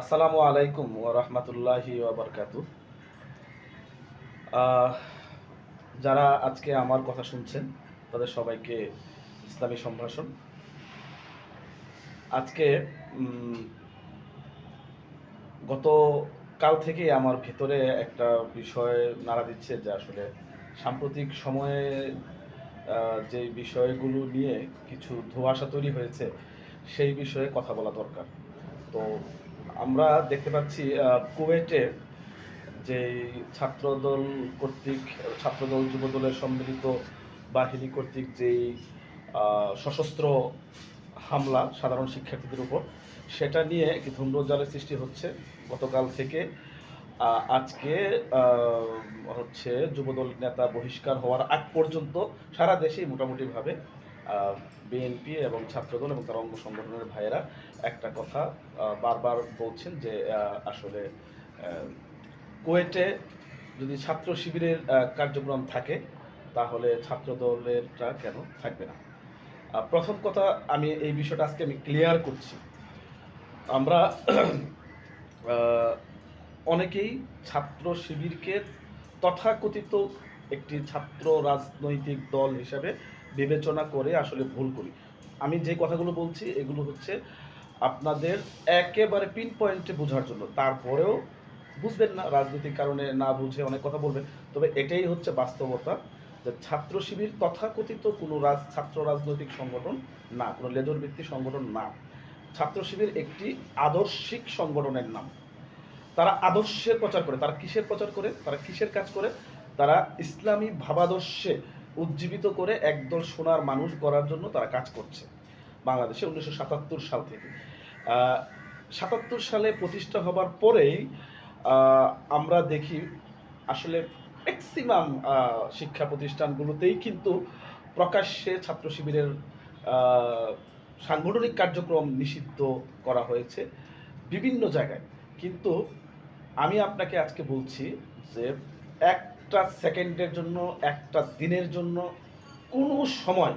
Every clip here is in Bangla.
আসসালামু আলাইকুম ওয়া রাহমাতুল্লাহি ওয়া বারাকাতু যারা আজকে আমার কথা শুনছেন, তাদের সবাইকে ইসলামী সম্ভাষণ। আজকে গত কাল থেকে আমার ভেতরে একটা বিষয় নাড়া দিচ্ছে যে আসলে সাম্প্রতিক সময়ে যে বিষয়গুলো নিয়ে কিছু ধোঁয়াশা তৈরি হয়েছে, সেই বিষয়ে কথা বলা দরকার। তো আমরা দেখতে পাচ্ছি কুয়েটে যে ছাত্রদল কর্তৃক, ছাত্রদল যুবদলের সম্মিলিত বাহিনী কর্তৃক যেই সশস্ত্র হামলা সাধারণ শিক্ষার্থীদের উপর, সেটা নিয়ে একটি ধূম্রজালের সৃষ্টি হচ্ছে। গতকাল থেকে আজকে হচ্ছে যুবদল নেতা বহিষ্কার হওয়ার আগ পর্যন্ত সারা দেশেই মোটামুটিভাবে বিএনপি এবং ছাত্রদল এবং তার অঙ্গ সংগঠনের ভাইয়েরা একটা কথা বারবার বলছেন যে আসলে কুয়েটে যদি ছাত্র শিবিরের কার্যক্রম থাকে, তাহলে ছাত্রদলেরটা কেন থাকবে না? প্রথম কথা, আমি এই বিষয়টা আজকে আমি ক্লিয়ার করছি। আমরা অনেকেই ছাত্র শিবিরকে তথাকথিত একটি ছাত্র রাজনৈতিক দল হিসাবে বিবেচনা করে আসলে ভুল করি। আমি যে কথাগুলো বলছি, এগুলো হচ্ছে আপনাদের একেবারে পিন পয়েন্টে বোঝার জন্য। তারপরেও বুঝবেন না, রাজনৈতিক কারণে না বুঝে অনেক কথা বলবেন। তবে এটাই হচ্ছে বাস্তবতা যে ছাত্র শিবির তথাকথিত কোনো রাজ, ছাত্র রাজনৈতিক সংগঠন না, কোনো লেজর ভিত্তিক সংগঠন না। ছাত্র শিবির একটি আদর্শিক সংগঠনের নাম। তারা আদর্শের প্রচার করে। তারা কিসের প্রচার করে? তারা কিসের কাজ করে? তারা ইসলামী ভাবাদর্শে উজ্জীবিত করে একদল সোনার মানুষ গড়ার জন্য তারা কাজ করছে বাংলাদেশে উনিশশো সাতাত্তর সাল থেকে। সাতাত্তর সালে প্রতিষ্ঠা হবার পরেই আমরা দেখি আসলে ম্যাক্সিমাম শিক্ষা প্রতিষ্ঠানগুলোতেই কিন্তু প্রকাশ্যে ছাত্র শিবিরের সাংগঠনিক কার্যক্রম নিষিদ্ধ করা হয়েছে বিভিন্ন জায়গায়। কিন্তু আমি আপনাকে আজকে বলছি যে একটা সেকেন্ডের জন্য, একটা দিনের জন্য কোনো সময়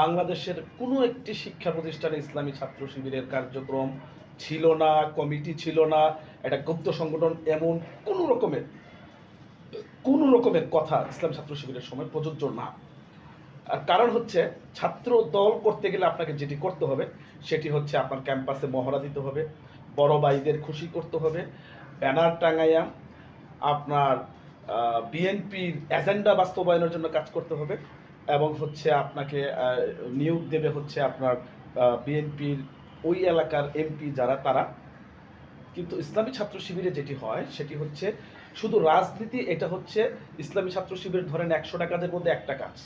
বাংলাদেশের কোনো একটি শিক্ষা প্রতিষ্ঠানে ইসলামী ছাত্র শিবিরের কার্যক্রম ছিল না, কমিটি ছিল না, একটা গুপ্ত সংগঠন এমন কোনো রকমের কোনো রকমের কথা ইসলাম ছাত্র শিবিরের সময় প্রযোজ্য না। আর কারণ হচ্ছে ছাত্র দল করতে গেলে আপনাকে যেটি করতে হবে, সেটি হচ্ছে আপনার ক্যাম্পাসে মহড়া দিতে হবে, বড় ভাইদের খুশি করতে হবে, ব্যানার টাঙাইয়া আপনার বিএনপির এজেন্ডা বাস্তবায়নের জন্য কাজ করতে হবে এবং হচ্ছে আপনাকে নিয়োগ দেবে হচ্ছে আপনার বিএনপির ওই এলাকার এমপি যারা, তারা। কিন্তু ইসলামী ছাত্র শিবিরে যেটি হয়, সেটি হচ্ছে শুধু রাজনীতি, এটা হচ্ছে ইসলামী ছাত্র শিবির ধরেন একশোটা কাজের মধ্যে একটা কাজ।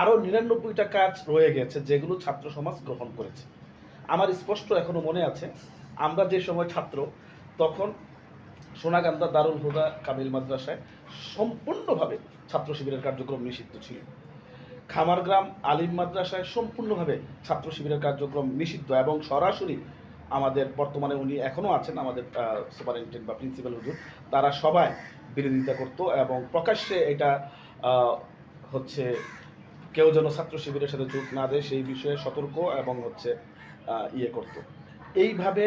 আরও নিরানব্বইটা কাজ রয়ে গেছে যেগুলো ছাত্র সমাজ গ্রহণ করেছে। আমার স্পষ্ট এখনও মনে আছে, আমরা যে সময় ছাত্র, তখন সোনাকান্দা দারুল হুদা কামিল মাদ্রাসায় সম্পূর্ণভাবে ছাত্র শিবিরের কার্যক্রম নিষিদ্ধ ছিল। খামারগ্রাম আলিম মাদ্রাসায় সম্পূর্ণভাবে ছাত্র শিবিরের কার্যক্রম নিষিদ্ধ এবং সরাসরি আমাদের বর্তমানে উনি এখনও আছেন, আমাদের সুপারিনটেন্ডেন্ট বা প্রিন্সিপাল হুজুর, তারা সবাই বিরোধিতা করত এবং প্রকাশ্যে এটা হচ্ছে কেউ যেন ছাত্র শিবিরের সাথে যোগ না দেয় সেই বিষয়ে সতর্ক এবং হচ্ছে ইয়ে করত। এইভাবে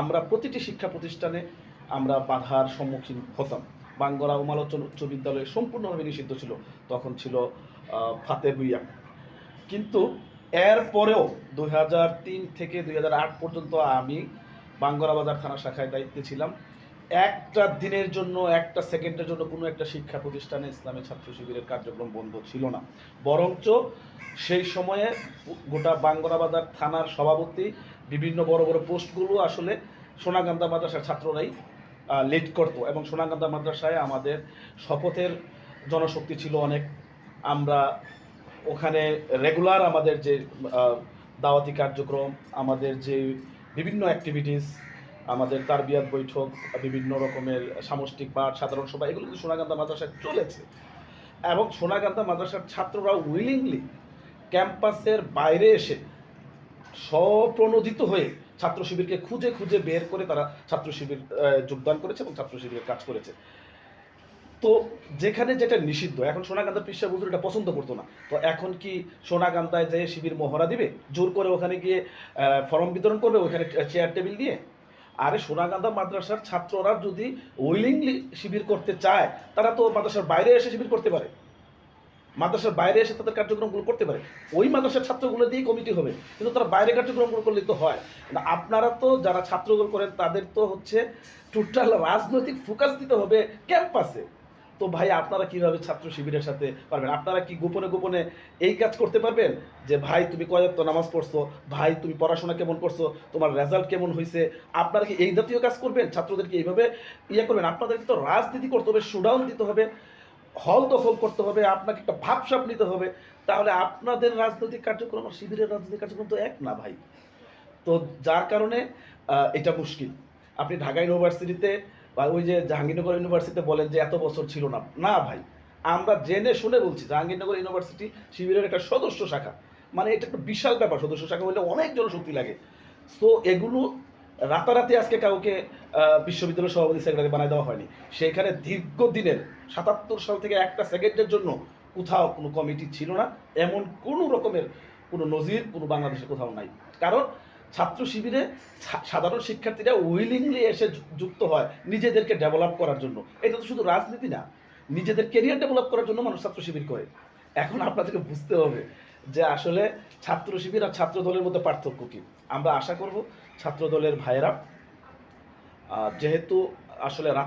আমরা প্রতিটি শিক্ষা প্রতিষ্ঠানে আমরা বাধার সম্মুখীন হতাম। বাঙ্গরা উমালোচন উচ্চ বিদ্যালয় সম্পূর্ণভাবে নিষিদ্ধ ছিল। তখন ছিল ফাতে ভুইয়া। কিন্তু এরপরেও দুই হাজার তিন থেকে দুই হাজার আট পর্যন্ত আমি বাঙ্গরা বাজার থানা শাখায় দায়িত্বে ছিলাম। একটা দিনের জন্য, একটা সেকেন্ডের জন্য কোনো একটা শিক্ষা প্রতিষ্ঠানে ইসলামী ছাত্র শিবিরের কার্যক্রম বন্ধ ছিল না। বরঞ্চ সেই সময়ে গোটা বাঙ্গরা বাজার থানার সভাপতি, বিভিন্ন বড় বড় পোস্টগুলো আসলে সোনাগান্দা মাদ্রাসার ছাত্ররাই লিড করতো। এবং সোনাগান্দা মাদ্রাসায় আমাদের শপথের জনশক্তি ছিল অনেক। আমরা ওখানে রেগুলার আমাদের যে দাওয়াতি কার্যক্রম, আমাদের যে বিভিন্ন অ্যাক্টিভিটিস আমাদের তারবিয়াত বৈঠক, বিভিন্ন রকমের সামষ্টিক পাঠ, সাধারণ সভা, এগুলো কিন্তু সোনাগান্দা মাদ্রাসায় চলেছে। এবং সোনাগান্দা মাদ্রাসার ছাত্ররা উইলিংলি ক্যাম্পাসের বাইরে এসে স্বপ্রণোদিত হয়ে ছাত্র শিবিরকে খুঁজে খুঁজে বের করে তারা ছাত্র শিবির যোগদান করেছে এবং ছাত্র শিবিরের কাজ করেছে। তো যেখানে যেটা নিষিদ্ধ, এখন সোনাগান্ধার পিসা বুজুর এটা পছন্দ করতো না। তো এখন কি সোনাগান্ধায় যে শিবির মহড়া দিবে? জোর করে ওখানে গিয়ে ফর্ম বিতরণ করবে, ওখানে চেয়ার টেবিল দিয়ে? আরে সোনাগান্ধা মাদ্রাসার ছাত্ররা যদি উইলিংলি শিবির করতে চায়, তারা তো মাদ্রাসার বাইরে এসে শিবির করতে পারে। মাদ্রাসার বাইরে এসে তাদের কার্যক্রমগুলো করতে পারে। ওই মাদ্রাসার ছাত্রগুলো দিয়েই কমিটি হবে। কিন্তু তারা বাইরে কার্যক্রমগুলো করলে তো হয়। না, আপনারা তো যারা ছাত্রগুলো করেন, তাদের তো হচ্ছে টোটাল রাজনৈতিক ফোকাস দিতে হবে ক্যাম্পাসে তো ভাই, আপনারা কীভাবে ছাত্র শিবিরের সাথে পারবেন? আপনারা কি গোপনে গোপনে এই কাজ করতে পারবেন? যে, ভাই, তুমি কয়েকত নামাজ পড়ছো? ভাই, তুমি পড়াশোনা কেমন করছ? তোমার রেজাল্ট কেমন হয়েছে আপনারা কি এই জাতীয় কাজ করবেন? ছাত্রদেরকে এইভাবে ইয়ে করবেন? আপনাদেরকে তো রাজনীতি করতে হবে শুডাউন দিতে হবে। হল দখল করতে হবে, আপনাকে একটা ভাবসাপ নিতে হবে। তাহলে আপনাদের রাজনৈতিক কার্যক্রম আর শিবিরের রাজনৈতিক কার্যক্রম তো এক না ভাই। তো যার কারণে এটা মুশকিল। আপনি ঢাকা ইউনিভার্সিটিতে বা ওই যে জাহাঙ্গীরনগর ইউনিভার্সিটিতে বলেন যে এত বছর ছিল না। না ভাই, আমরা জেনে শুনে বলছি, জাহাঙ্গীরনগর ইউনিভার্সিটি শিবিরের একটা সদস্য শাখা। মানে এটা একটা বিশাল ব্যাপার, সদস্য শাখা হলে অনেক জনশক্তি লাগে। তো এগুলো রাতারাতি আজকে কাউকে বিশ্ববিদ্যালয় সভাপতি সেক্রেটারি বানায় দেওয়া হয়নি। সেখানে দীর্ঘদিনের, সাতাত্তর সাল থেকে একটা সেকেন্ডের জন্য কোথাও কোনো কমিটি ছিল না। এমন কোনো রকমের কোনো নজির, কোনো বাংলাদেশে কোথাও নাই। কারণ ছাত্র শিবিরে সাধারণ শিক্ষার্থীরা উইলিংলি এসে যুক্ত হয় নিজেদেরকে ডেভেলপ করার জন্য। এটা তো শুধু রাজনীতি না, নিজেদের কেরিয়ার ডেভেলপ করার জন্য মানুষ ছাত্র শিবির করে। এখন আপনাদেরকে বুঝতে হবে যে আসলে ছাত্র শিবির আর ছাত্র দলের মধ্যে পার্থক্য কী। আমরা আশা করব ছাত্র দলের ভাইয়েরা যেহেতু আসলে